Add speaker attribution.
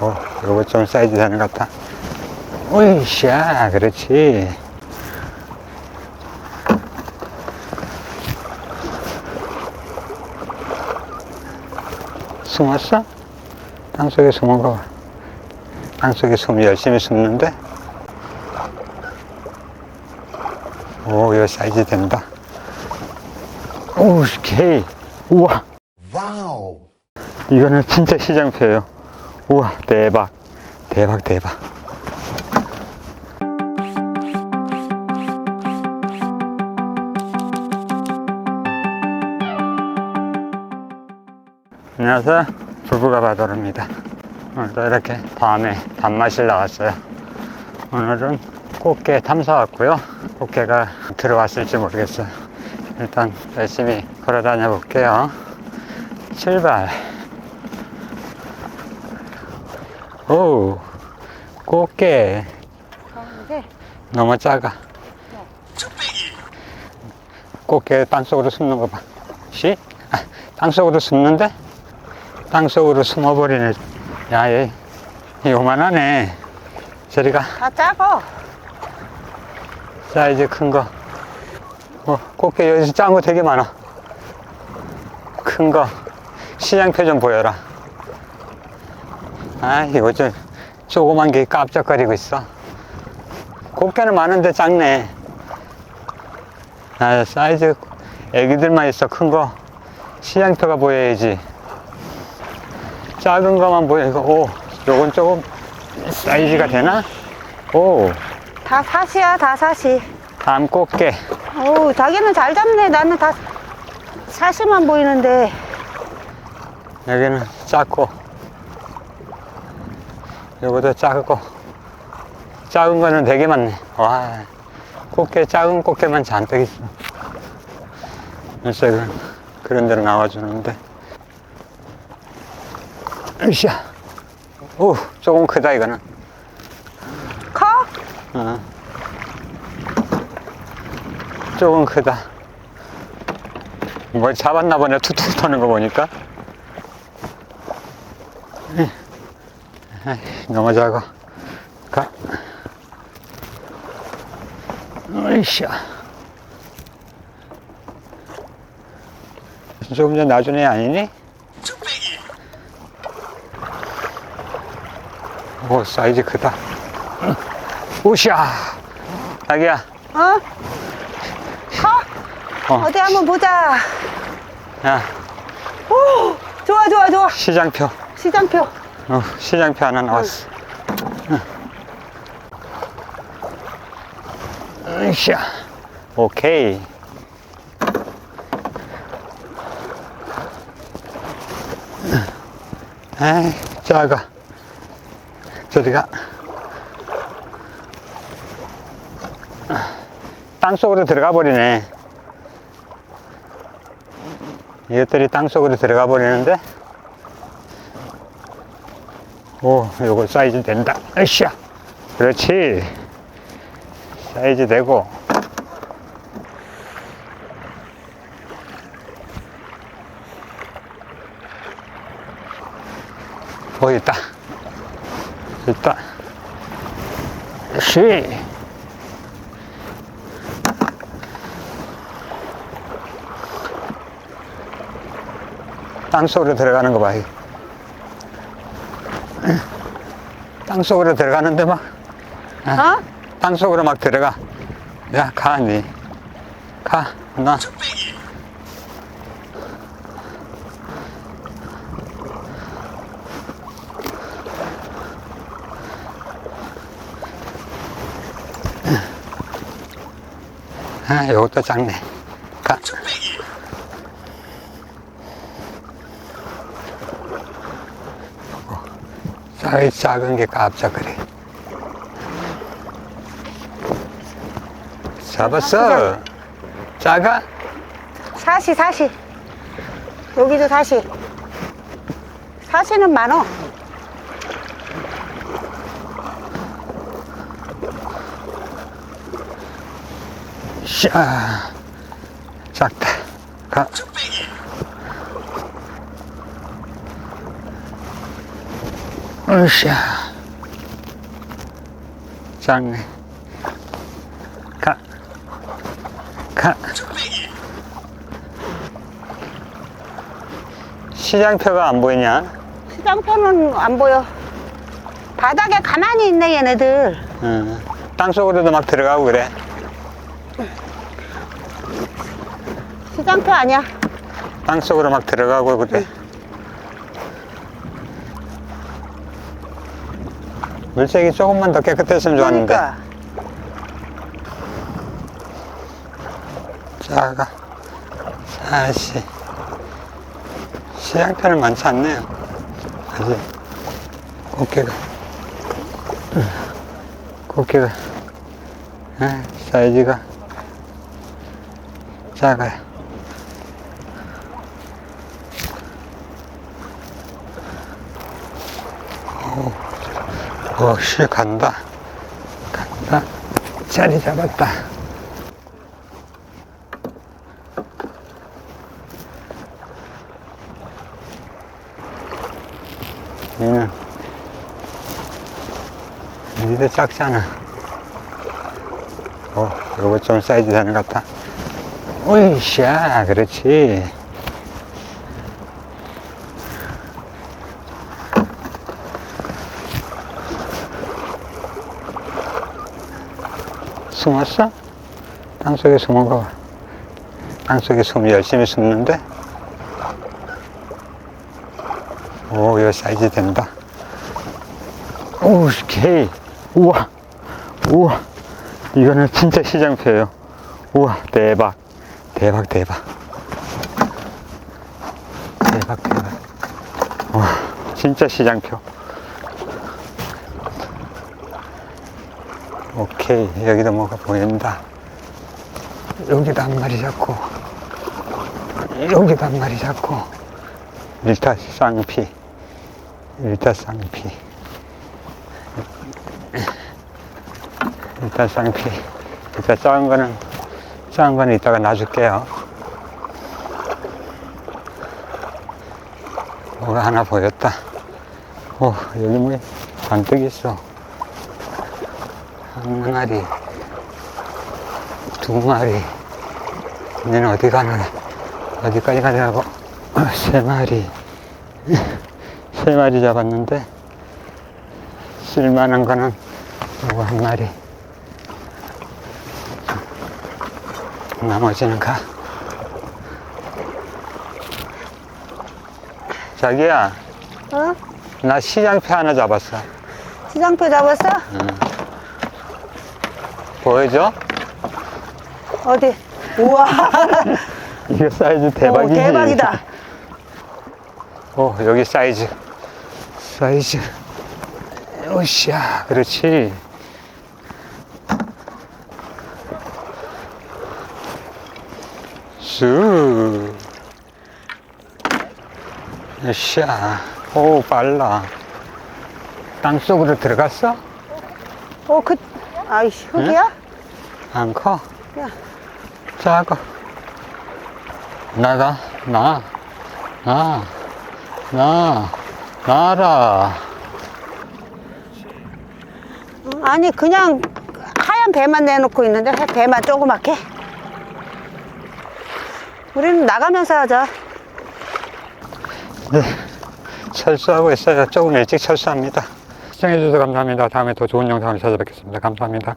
Speaker 1: 어, 요거 좀 사이즈 되는 것 같다. 오이샤, 그렇지. 숨었어? 땅 속에 숨은 거. 땅 속에 숨 열심히 숨는데? 오, 이거 사이즈 된다. 오케이. 우와.
Speaker 2: 와우.
Speaker 1: 이거는 진짜 시장표예요. 우와, 대박. 대박, 대박. 안녕하세요. 부부가 바다로입니다. 오늘도 이렇게 밤에 밥맛을 나왔어요. 오늘은 꽃게 탐사 왔고요. 꽃게가 들어왔을지 모르겠어요. 일단 열심히 걸어 다녀 볼게요. 출발. 오, 꽃게 너무 작아. 꽃게 땅속으로 숨는 거 봐. 씨? 아, 땅속으로 숨는데? 땅속으로 숨어버리네. 야, 얘, 요만하네. 저리가
Speaker 3: 다 작아.
Speaker 1: 사이즈 큰 거. 어, 꽃게 여기서 작은 거 되게 많아. 큰 거. 시장표 좀 보여라. 아, 이거 좀 조그만 게 깜짝거리고 있어. 꽃게는 많은데 작네. 아, 사이즈 애기들만 있어. 큰 거. 시장표가 보여야지. 작은 거만 보여. 오, 요건 조금 사이즈가 되나? 오,
Speaker 3: 다 사시야, 다 사시.
Speaker 1: 다음 꽃게.
Speaker 3: 어우, 자기는 잘 잡네. 나는 다 사시만 보이는데.
Speaker 1: 여기는 작고 요거도 작고 작은 거는 되게 많네. 와 꽃게 작은 꽃게만 잔뜩 있어. 그- 그런 데로 나와주는데. 으쌰. 오 조금 크다 이거는.
Speaker 3: 커?
Speaker 1: 어. 조금 크다. 뭘 잡았나 보네 툭툭 터는 거 보니까 작아. 가. 으쌰. 조금 전 놔준 애 아니니? 오, 사이즈 크다. 우샤. 자기야,
Speaker 3: 어? 커?
Speaker 1: 어,
Speaker 3: 어디 한번 보자.
Speaker 1: 야,
Speaker 3: 오, 좋아, 좋아, 좋아.
Speaker 1: 시장표.
Speaker 3: 시장표.
Speaker 1: 어, 시장표 하나 나왔어. 으쌰. 오케이. 에이, 작아. 저리가. 땅 속으로 들어가 버리네. 이것들이 땅 속으로 들어가 버리는데, 오, 요거 사이즈 된다. 으쌰. 그렇지. 사이즈 되고. 어, 있다. 있다. 시. 땅속으로 들어가는 거 봐. 이거. 땅속으로 들어가는데 막
Speaker 3: 어?
Speaker 1: 땅속으로 막 들어가. 야 가 니. 가나 아 요것도 작네 사이 작은 게 깜짝거려. 잡았어. 작아?
Speaker 3: 사시, 사시. 여기도 사시. 사시는 많어.
Speaker 1: 샤. 작다. 가. 으쌰. 작네. 가. 가. 시장표가 안 보이냐?
Speaker 3: 시장표는 안 보여. 바닥에 가만히 있네, 얘네들.
Speaker 1: 응. 땅속으로도 막 들어가고 그래.
Speaker 3: 시장표 아니야.
Speaker 1: 땅속으로 막 들어가고 그래. 물색이 조금만 더 깨끗했으면 좋았는데.
Speaker 3: 그러니까.
Speaker 1: 작아. 사시. 시장표는 많지 않네요. 아직 꽃게가. 응. 꽃게가. 아, 사이즈가 작아요. 오, 오, 씨, 간다. 간다. 자리 잡았다. 얘는 니도 작잖아. 어, 요거 좀 사이즈 되는 것 같다. 오이샤, 그렇지. 숨었어? 땅속에 숨은 거. 땅속에 숨 열심히 숨는데? 오, 이거 사이즈 된다. 오, 오케이. 우와. 우와. 이거는 진짜 시장표예요. 우와, 대박. 대박, 대박. 대박, 대박. 와, 진짜 시장표. 오케이. 여기도 뭐가 보인다. 여기도 한 마리 잡고. 여기도 한 마리 잡고. 일타 쌍피. 일타 쌍피. 일단 쌍피. 일단 작은 거는, 작은 거는 이따가 놔줄게요. 뭐가 하나 보였다. 오, 여기 뭐 잔뜩 있어. 한 마리, 두 마리. 얘는 어디 가는, 어디까지 가냐고. 어, 세 마리. 세 마리 잡았는데, 쓸만한 거는 요거 한 마리. 나머지는 가. 자기야,
Speaker 3: 어?
Speaker 1: 나 시장표 하나 잡았어.
Speaker 3: 시장표 잡았어?
Speaker 1: 보여줘?
Speaker 3: 어디? 우와.
Speaker 1: 이거 사이즈
Speaker 3: 오,
Speaker 1: 대박이지?
Speaker 3: 대박이다.
Speaker 1: 오, 여기 사이즈. 사이즈. 오샤, 그렇지. 쑥. 으쌰. 오, 빨라. 땅 속으로 들어갔어?
Speaker 3: 어, 그, 아이씨, 흙이야?
Speaker 1: 안 커?
Speaker 3: 야,
Speaker 1: 작아. 나가, 나, 나, 나, 나라.
Speaker 3: 아니, 그냥 하얀 배만 내놓고 있는데, 배만 조그맣게. 우리는 나가면서 하자.
Speaker 1: 네, 철수하고 있어요. 조금 일찍 철수합니다. 시청해주셔서 감사합니다. 다음에 더 좋은 영상을 찾아뵙겠습니다. 감사합니다.